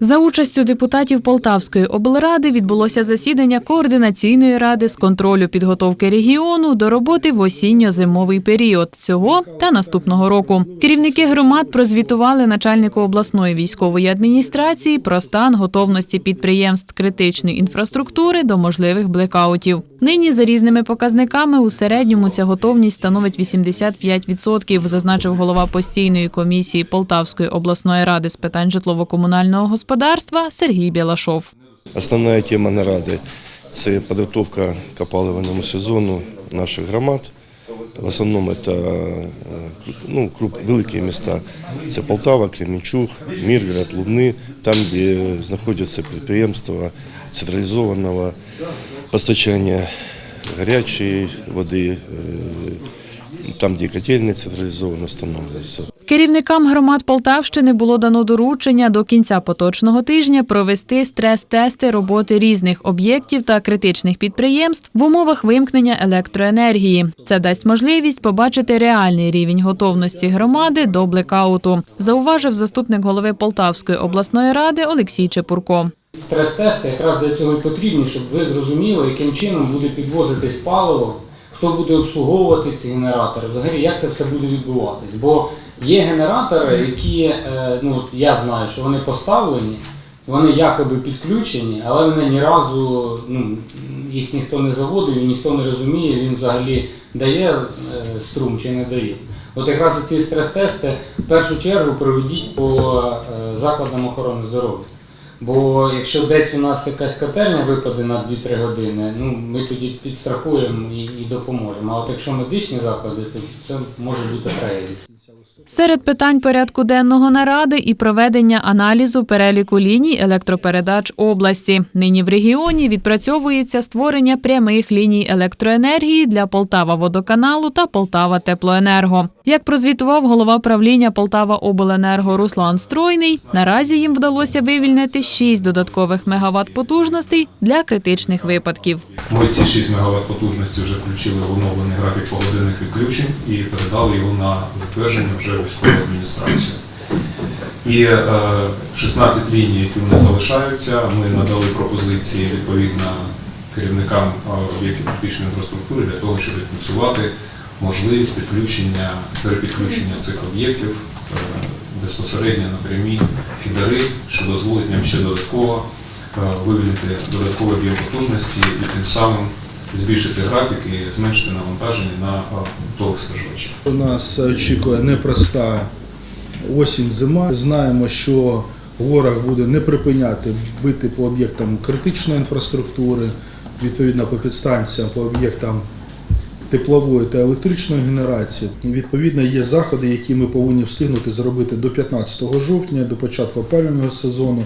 За участю депутатів Полтавської облради відбулося засідання координаційної ради з контролю підготовки регіону до роботи в осінньо-зимовий період цього та наступного року. Керівники громад прозвітували начальнику обласної військової адміністрації про стан готовності підприємств критичної інфраструктури до можливих блекаутів. Нині за різними показниками у середньому ця готовність становить 85%, зазначив голова постійної комісії Полтавської обласної ради з питань житлово-комунального господарства Сергій Білашов. Основна тема наради це підготовка к сезону наших громад. В основному це е, ну, великі міста. Це Полтава, Кременчуг, Міргород, Лубни, там, де знаходяться підприємства централізованого постачання гарячої води, е, там, де котельні централізовано встановлюються. Керівникам громад Полтавщини було дано доручення до кінця поточного тижня провести стрес-тести роботи різних об'єктів та критичних підприємств в умовах вимкнення електроенергії. Це дасть можливість побачити реальний рівень готовності громади до блекауту, зауважив заступник голови Полтавської обласної ради Олексій Чепурко. Стрес-тести якраз для цього і потрібні, щоб ви зрозуміли, яким чином буде підвозитись паливо, хто буде обслуговувати ці генератори, взагалі як це все буде відбуватись. Бо є генератори, які, е, ну я знаю, що вони поставлені, вони якоби підключені, але вони ні разу ну, їх ніхто не заводив і ніхто не розуміє, він взагалі дає е, струм чи не дає. От якраз ці стрес-тести в першу чергу проведіть по е, закладам охорони здоров'я. Бо якщо десь у нас якась котельня випаде на 2-3 години, ну ми тоді підстрахуємо і, і допоможемо. А от якщо медичні заклади, то це може бути трагедія. Серед питань порядку денного наради і проведення аналізу переліку ліній електропередач області. Нині в регіоні відпрацьовується створення прямих ліній електроенергії для Полтава водоканалу та Полтава Теплоенерго. Як прозвітував голова правління Полтава Обленерго Руслан Стройний, наразі їм вдалося вивільнити 6 додаткових мегаватт потужностей для критичних випадків. Ми ці 6 МВт потужності вже включили в оновлений графік погодинних відключень і передали його на затвердження вже в військову адміністрацію. І е, 16 ліній, які в нас залишаються, ми надали пропозиції відповідно керівникам е, об'єктів критичної інфраструктури для того, щоб відпрацювати можливість підключення, перепідключення цих об'єктів е, безпосередньо на прямі фідери, що дозволить нам ще додатково е, вивільнити додатковий об'єм потужності і тим самим збільшити графік і зменшити навантаження на того споживача. Нас очікує непроста осінь зима. Знаємо, що ворог буде не припиняти бити по об'єктам критичної інфраструктури, відповідно по підстанціям, по об'єктам теплової та електричної генерації. Відповідно, є заходи, які ми повинні встигнути зробити до 15 жовтня, до початку опалювального сезону.